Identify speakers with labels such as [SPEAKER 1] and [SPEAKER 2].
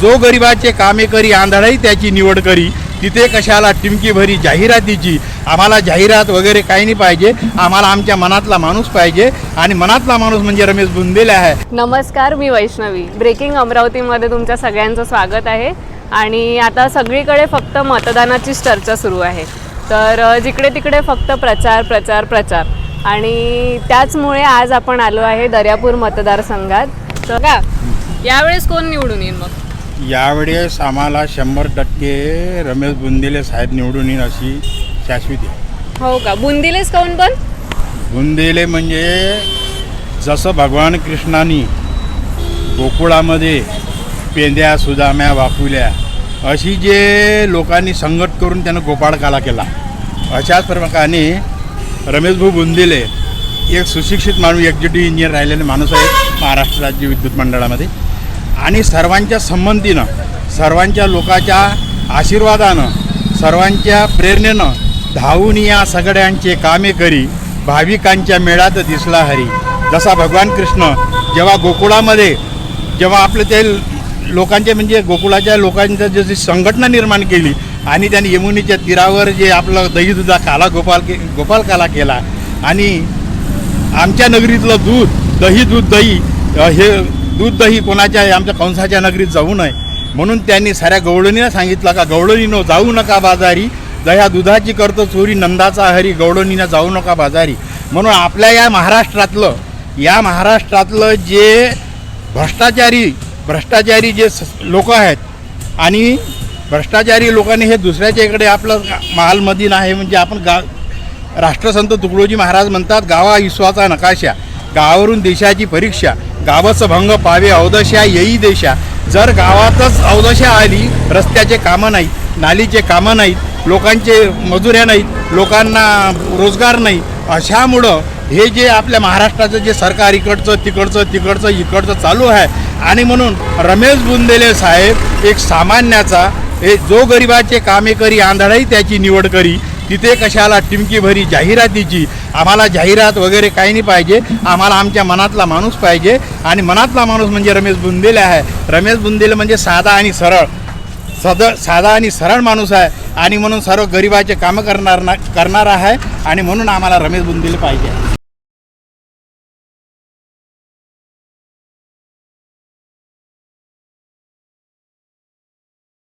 [SPEAKER 1] जो गरिबाचे कामे करी आंधळाही त्याची निवड करी तिथे कशाला टिमकी भरी जाहिरातीची? आम्हाला जाहिरात वगैरे काही नाही पाहिजे. आम्हाला आमच्या मनातला माणूस पाहिजे. आणि मनातला माणूस म्हणजे रमेश बुंदेले आहे.
[SPEAKER 2] नमस्कार मी वैष्णवी. ब्रेकिंग अमरावतीमध्ये तुमच्या सगळ्यांचं स्वागत आहे. आणि आता सगळीकडे फक्त मतदानाचीच चर्चा सुरू आहे. तर जिकडे तिकडे फक्त प्रचार प्रचार प्रचार. आणि त्याचमुळे आज आपण आलो आहे दर्यापूर मतदारसंघात. तर का यावेळेस कोण निवडून येईल मग?
[SPEAKER 1] यावेळेस आम्हाला शंभर टक्के रमेश बुंदेले साहेब निवडून येईल अशी शाश्वती आहे.
[SPEAKER 2] हो का? बुंदिलेच कोण पण?
[SPEAKER 1] बुंदेले म्हणजे जसं भगवान कृष्णानी गोकुळामध्ये पेंद्या सुदाम्या वाकुल्या अशी जे लोकांनी संकट करून त्यानं गोपाळकाला केला अशाच प्रकारे रमेश भाऊ बुंदेले एक सुशिक्षित माणूस एक्झिक्युटिव्ह इंजिनियर राहिलेले माणूस आहे महाराष्ट्र राज्य विद्युत मंडळामध्ये. आणि सर्वांच्या संमतीनं सर्वांच्या लोकांच्या आशीर्वादानं सर्वांच्या प्रेरणेनं धावून या सगळ्यांचे कामे करी. भाविकांच्या मेळात दिसला हरी. जसा भगवान कृष्ण जेव्हा गोकुळामध्ये जेव्हा आपलं ते लोकांचे म्हणजे गोकुळाच्या लोकांचं जशी संघटना निर्माण केली आणि त्यांनी यमुनीच्या तीरावर जे आपलं दही दुधा काला गोपाल के गोपाल काला केला आणि आमच्या नगरीतलं दूध दही दूध दही हे दूध दही कोणाच्या आमच्या कंसाच्या नगरीत जाऊ नये. म्हणून त्यांनी साऱ्या गवळणीला सांगितलं का गवळणीनं जाऊ नका बाजारी. दह्या दुधाची करतो चोरी नंदाचा हरी गवळणीनं जाऊ नका बाजारी. म्हणून आपल्या या महाराष्ट्रातलं या महाराष्ट्रातलं जे भ्रष्टाचारी भ्रष्टाचारी जे लोक आहेत आणि भ्रष्टाचारी लोकांनी हे दुसऱ्याच्या इकडे आपलं महालमदीन आहे म्हणजे आपण गा राष्ट्रसंत तुकडोजी महाराज म्हणतात गावा विश्वाचा नकाशा गावावरून देशाची परीक्षा. गावाचं भंग पावे अवदशा येई देशा. जर गावातच अवदशा आली रस्त्याचे कामं नाहीत नालीचे कामं नाहीत लोकांचे मजुऱ्या नाहीत लोकांना रोजगार नाही अशामुळं हे जे आपल्या महाराष्ट्राचं जे सरकार इकडचं तिकडचं तिकडचं इकडचं चालू आहे. आणि म्हणून रमेश बुंदेले साहेब एक सामान्याचा हे जो गरिबाचे कामे करी आंधळाही त्याची निवड करी तिथे कशाला टिमकी भरी जाहिरातीची? आम्हाला जाहिरात वगैरे काही नाही पाहिजे. आम्हाला आमच्या मनातला माणूस पाहिजे. आणि मनातला माणूस म्हणजे रमेश बुंदेले आहे. रमेश बुंदेले म्हणजे साधा आणि सरळ. सद साधा आणि सरळ माणूस आहे. आणि म्हणून सर्व गरिबाचे कामं करणार ना करणार आहे. आणि म्हणून आम्हाला रमेश बुंदेले पाहिजे.